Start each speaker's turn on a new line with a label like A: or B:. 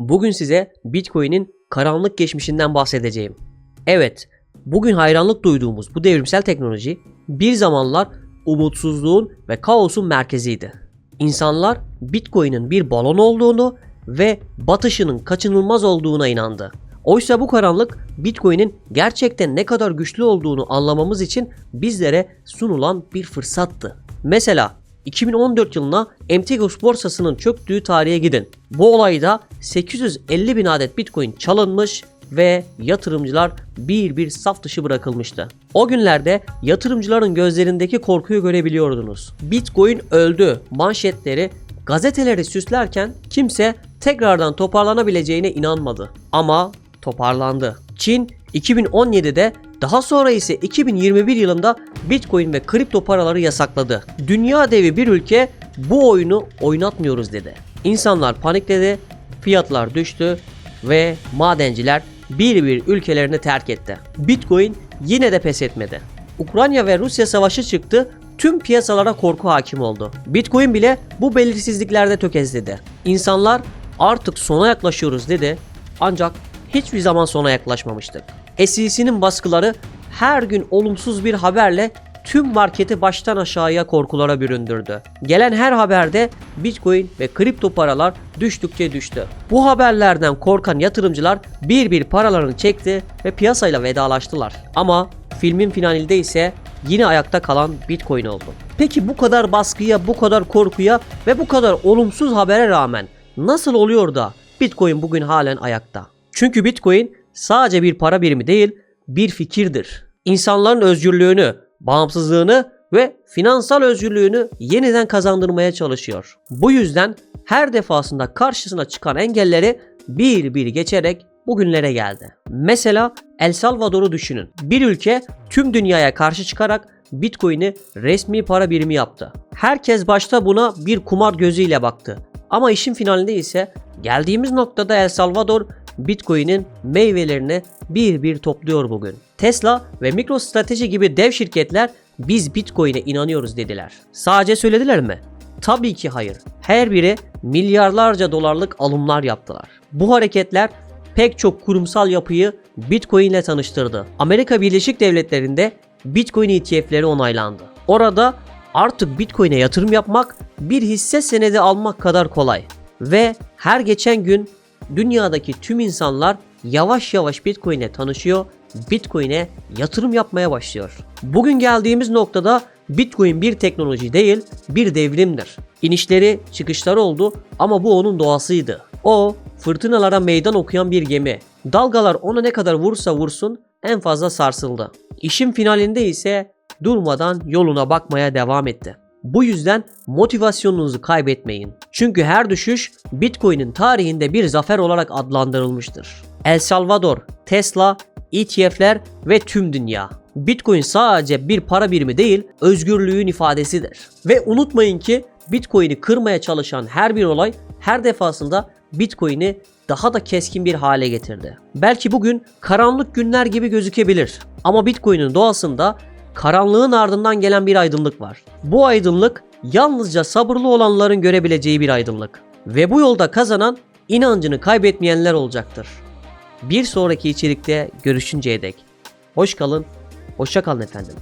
A: Bugün size Bitcoin'in karanlık geçmişinden bahsedeceğim. Evet, bugün hayranlık duyduğumuz bu devrimsel teknoloji bir zamanlar umutsuzluğun ve kaosun merkeziydi. İnsanlar Bitcoin'in bir balon olduğunu ve batışının kaçınılmaz olduğuna inandı. Oysa bu karanlık Bitcoin'in gerçekten ne kadar güçlü olduğunu anlamamız için bizlere sunulan bir fırsattı. Mesela 2014 yılına MTGOX borsasının çöktüğü tarihe gidin. Bu olayda 850 bin adet Bitcoin çalınmış ve yatırımcılar bir bir saf dışı bırakılmıştı. O günlerde yatırımcıların gözlerindeki korkuyu görebiliyordunuz. Bitcoin öldü manşetleri gazeteleri süslerken kimse tekrardan toparlanabileceğine inanmadı. Ama toparlandı. Çin 2017'de daha sonra ise 2021 yılında Bitcoin ve kripto paraları yasakladı. Dünya devi bir ülke bu oyunu oynatmıyoruz dedi. İnsanlar panikledi, fiyatlar düştü ve madenciler bir bir ülkelerini terk etti. Bitcoin yine de pes etmedi. Ukrayna ve Rusya savaşı çıktı, tüm piyasalara korku hakim oldu. Bitcoin bile bu belirsizliklerde tökezledi. İnsanlar artık sona yaklaşıyoruz dedi ancak hiçbir zaman sona yaklaşmamıştık. SEC'nin baskıları her gün olumsuz bir haberle tüm marketi baştan aşağıya korkulara büründürdü. Gelen her haberde Bitcoin ve kripto paralar düştükçe düştü. Bu haberlerden korkan yatırımcılar bir bir paralarını çekti ve piyasayla vedalaştılar. Ama filmin finalinde ise yine ayakta kalan Bitcoin oldu. Peki bu kadar baskıya, bu kadar korkuya ve bu kadar olumsuz habere rağmen nasıl oluyor da Bitcoin bugün halen ayakta? Çünkü Bitcoin sadece bir para birimi değil, bir fikirdir. İnsanların özgürlüğünü, bağımsızlığını ve finansal özgürlüğünü yeniden kazandırmaya çalışıyor. Bu yüzden her defasında karşısına çıkan engelleri bir bir geçerek bugünlere geldi. Mesela El Salvador'u düşünün. Bir ülke tüm dünyaya karşı çıkarak Bitcoin'i resmi para birimi yaptı. Herkes başta buna bir kumar gözüyle baktı. Ama işin finalinde ise geldiğimiz noktada El Salvador Bitcoin'in meyvelerini bir bir topluyor bugün. Tesla ve MicroStrateji gibi dev şirketler biz Bitcoin'e inanıyoruz dediler. Sadece söylediler mi? Tabii ki hayır. Her biri milyarlarca dolarlık alımlar yaptılar. Bu hareketler pek çok kurumsal yapıyı Bitcoin ile tanıştırdı. Amerika Birleşik Devletleri'nde Bitcoin ETF'leri onaylandı. Orada artık Bitcoin'e yatırım yapmak bir hisse senedi almak kadar kolay. Ve her geçen gün dünyadaki tüm insanlar yavaş yavaş Bitcoin'e tanışıyor, Bitcoin'e yatırım yapmaya başlıyor. Bugün geldiğimiz noktada Bitcoin bir teknoloji değil, bir devrimdir. İnişleri, çıkışları oldu ama bu onun doğasıydı. O fırtınalara meydan okuyan bir gemi. Dalgalar ona ne kadar vursa vursun en fazla sarsıldı. İşin finalinde ise durmadan yoluna bakmaya devam etti. Bu yüzden motivasyonunuzu kaybetmeyin. Çünkü her düşüş Bitcoin'in tarihinde bir zafer olarak adlandırılmıştır. El Salvador, Tesla, ETF'ler ve tüm dünya. Bitcoin sadece bir para birimi değil, özgürlüğün ifadesidir. Ve unutmayın ki Bitcoin'i kırmaya çalışan her bir olay her defasında Bitcoin'i daha da keskin bir hale getirdi. Belki bugün karanlık günler gibi gözükebilir ama Bitcoin'in doğasında karanlığın ardından gelen bir aydınlık var. Bu aydınlık yalnızca sabırlı olanların görebileceği bir aydınlık. Ve bu yolda kazanan inancını kaybetmeyenler olacaktır. Bir sonraki içerikte görüşünceye dek. Hoş kalın, hoşça kalın efendim.